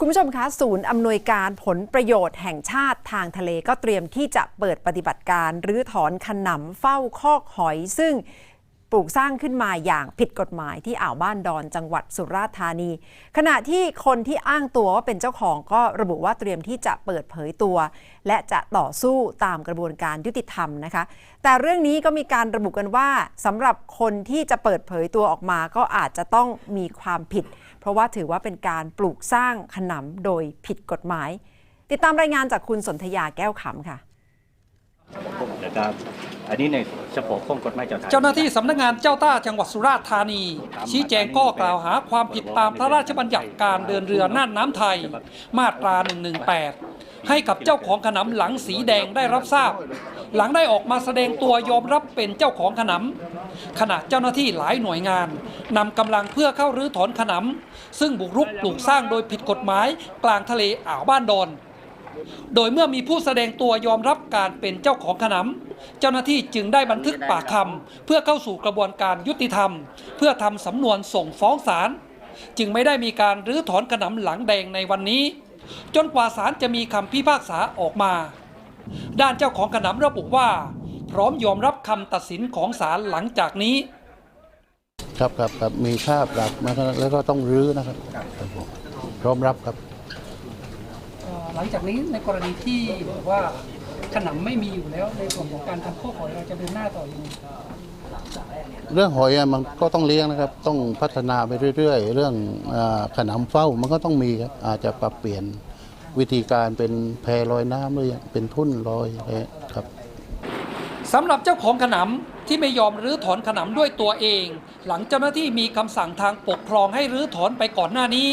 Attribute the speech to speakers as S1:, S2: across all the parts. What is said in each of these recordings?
S1: คุณผู้ชมคะ ศูนย์อำนวยการผลประโยชน์แห่งชาติทางทะเลก็เตรียมที่จะเปิดปฏิบัติการรื้อถอนขนำเฝ้าคอกหอยซึ่ง ปลูกสร้างขึ้นมาอย่างผิดกฎหมายที่อ่าวบ้านดอนจังหวัดสุราษฎร์ธานี ขณะที่คนที่อ้างตัวว่าเป็นเจ้าของก็ระบุว่าเตรียมที่จะเปิดเผยตัว และจะต่อสู้ตามกระบวนการยุติธรรมนะคะ แต่เรื่องนี้ก็มีการระบุกันว่าสำหรับคนที่จะเปิดเผยตัวออกมาก็อาจจะต้องมีความผิด เพราะว่าถือว่าเป็นการปลูกสร้างขนำโดยผิดกฎหมาย ติดตามรายงานจากคุณสนธยาแก้วขำค่ะ
S2: นะครับอันนี้ในเฉพาะข้องกฎหมายเจ้า
S3: เจ้าหน้าที่สำนักงานเจ้าท่าจังหวัดสุราษฎร์ธานี ชี้แจงข้อกล่าวหาความผิดตามพระราชบัญญัติการเดินเรือน่านน้ำไทย มาตรา 118 ให้กับเจ้าของขนำหลังสีแดงได้รับทราบ หลังได้ออกมาแสดงตัวยอมรับเป็นเจ้าของขนำขณะเจ้าหน้าที่หลายหน่วยงานนำกำลังเพื่อเข้ารื้อถอนขนำซึ่งบุกรุกปลูกสร้างโดยผิดกฎหมายกลางทะเลอ่าวบ้านดอน โดยเมื่อมีผู้แสดงตัวยอมรับการเป็นเจ้าของขนำเจ้าหน้าที่จึงได้บันทึกปากคำเพื่อเข้าสู่กระบวนการยุติธรรม เพื่อทำสำนวนส่งฟ้องศาลจึงไม่ได้มีการรื้อถอนขนำหลังแดงในวันนี้ จนกว่าศาลจะมีคำพิพากษาออกมา ด้านเจ้าของขนำระบุว่า พร้อมยอมรับคำตัดสินของศาลหลังจากนี้
S4: ครับครับครับมีค่าปรับมาแล้วก็ต้องรื้อนะครับพร้อมรับครับ
S3: หลังจากนี้ในกรณีที่บอกว่าขนำไม่มีอยู่แล้วในส่วนของการทำข้อขอเราจะเดินหน้าต่อยังไง
S4: เรื่องหอยอะมันก็ต้องเลี้ยงนะครับ ต้องพัฒนาไปเรื่อยๆ เรื่องอาขนำเฝ้ามันก็ต้องมีครับอาจจะปรับเปลี่ยนวิธีการเป็นแพลอยน้ำหรือเป็นทุ่นลอยอะไรครับ
S3: สำหรับเจ้าของขนำที่ไม่ยอมรื้อถอนขนำด้วยตัวเอง หลังเจ้าหน้าที่มีคำสั่งทางปกครองให้รื้อถอนไปก่อนหน้านี้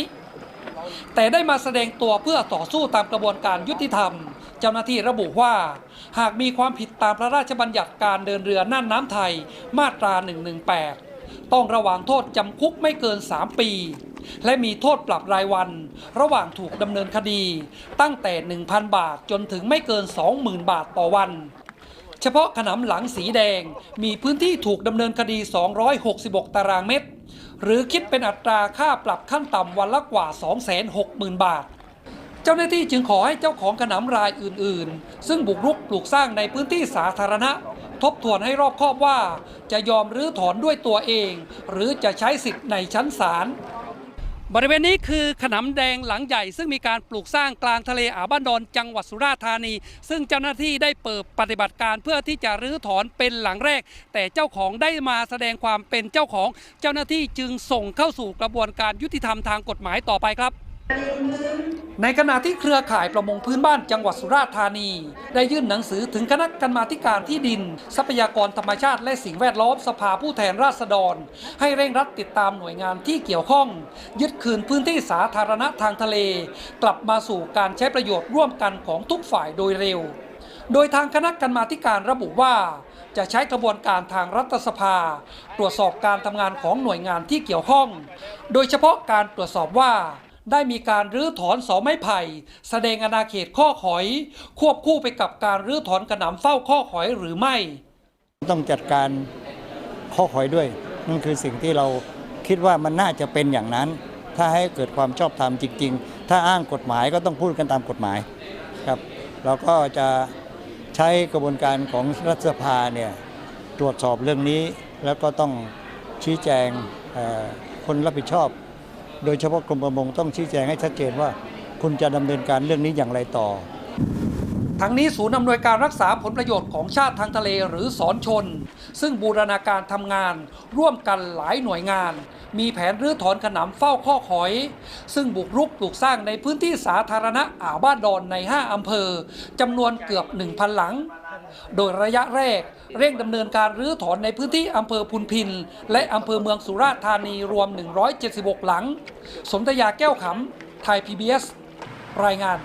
S3: แต่ได้มาแสดงตัวเพื่อต่อสู้ตามกระบวนการยุติธรรม เจ้าหน้าที่ระบุว่า หากมีความผิดตามพระราชบัญญัติการเดินเรือน่านน้ำไทยมาตรา 118 ต้องระวางโทษจำคุกไม่เกิน 3 ปี และมีโทษปรับรายวัน ระหว่างถูกดำเนินคดี ตั้งแต่ 1,000 บาทจนถึงไม่เกิน 20,000 บาทต่อวันเฉพาะขนำหลังสีแดงมีพื้นที่ถูกดำเนินคดี 266 ตารางเมตร หรือคิดเป็นอัตราค่าปรับขั้นต่ำวันละกว่า 260,000 บาท เจ้าหน้าที่จึงขอให้เจ้าของขนำรายอื่น ๆ ซึ่งบุกรุกปลูกสร้างในพื้นที่สาธารณะ ทบทวนให้รอบคอบว่า จะยอมรื้อถอนด้วยตัวเอง หรือจะใช้สิทธิ์ในชั้นศาล บริเวณนี้คือขนำแดงหลังใหญ่ ซึ่งมีการปลูกสร้างกลางทะเลอ่าวบ้านดอนจังหวัดสุราษฎร์ธานี ซึ่งเจ้าหน้าที่ได้เปิดปฏิบัติการเพื่อที่จะรื้อถอนเป็นหลังแรก แต่เจ้าของได้มาแสดงความเป็นเจ้าของ เจ้าหน้าที่จึงส่งเข้าสู่กระบวนการยุติธรรมทางกฎหมายต่อไปครับ ในขณะที่เครือข่ายประมงพื้นบ้านจังหวัดสุราษฎร์ธานี ได้ยื่นหนังสือถึงคณะกรรมาการที่ดิน ทรัพยากรธรรมชาติและสิ่งแวดล้อมสภาผู้แทนราษฎร ให้เร่งรัดติดตามหน่วยงานที่เกี่ยวข้อง ยึดคืนพื้นที่สาธารณะทางทะเล กลับมาสู่การใช้ประโยชน์ร่วมกันของทุกฝ่ายโดยเร็ว โดยทางคณะกรรมาการระบุว่า จะใช้กระบวนการทางรัฐสภา ตรวจสอบการทำงานของหน่วยงานที่เกี่ยวข้อง โดยเฉพาะการตรวจสอบว่า ได้มีการรื้อถอนเสาไม้ไผ่ แสดงอาณาเขตข้อหอย ควบคู่ไปกับการรื้อถอนกระหน่ำเฝ้าข้อหอยหรือไม่
S5: ต้องจัดการข้อหอยด้วยนั่นคือสิ่งที่เราคิดว่ามันน่าจะเป็นอย่างนั้น ถ้าให้เกิดความชอบธรรมจริง ๆ ถ้าอ้างกฎหมายก็ต้องพูดกันตามกฎหมายครับเราก็จะใช้กระบวนการของรัฐสภาเนี่ยตรวจสอบเรื่องนี้แล้วก็ต้องชี้แจงคนรับผิดชอบ โดยเฉพาะกรมประมงต้องชี้แจงให้ชัดเจนว่า คุณจะดำเนินการเรื่องนี้อย่างไรต่อ
S3: ทั้งนี้ศูนย์อำนวยการรักษาผลประโยชน์ของชาติทางทะเลหรือสอนชน ซึ่งบูรณาการทำงาน ร่วมกันหลายหน่วยงาน มีแผนรื้อถอนขนำเฝ้าข้อหอย ซึ่งบุกรุกปลูกสร้างในพื้นที่สาธารณะอ่าวบ้านดอนใน 5 อำเภอจำนวนเกือบ 1,000 หลัง โดยระยะแรก เร่งดำเนินการรื้อถอนในพื้นที่อำเภอพุนพิน และอำเภอเมืองสุราษฎร์ธานีรวม 176 หลัง สมทยาแก้วขำไทย PBS รายงาน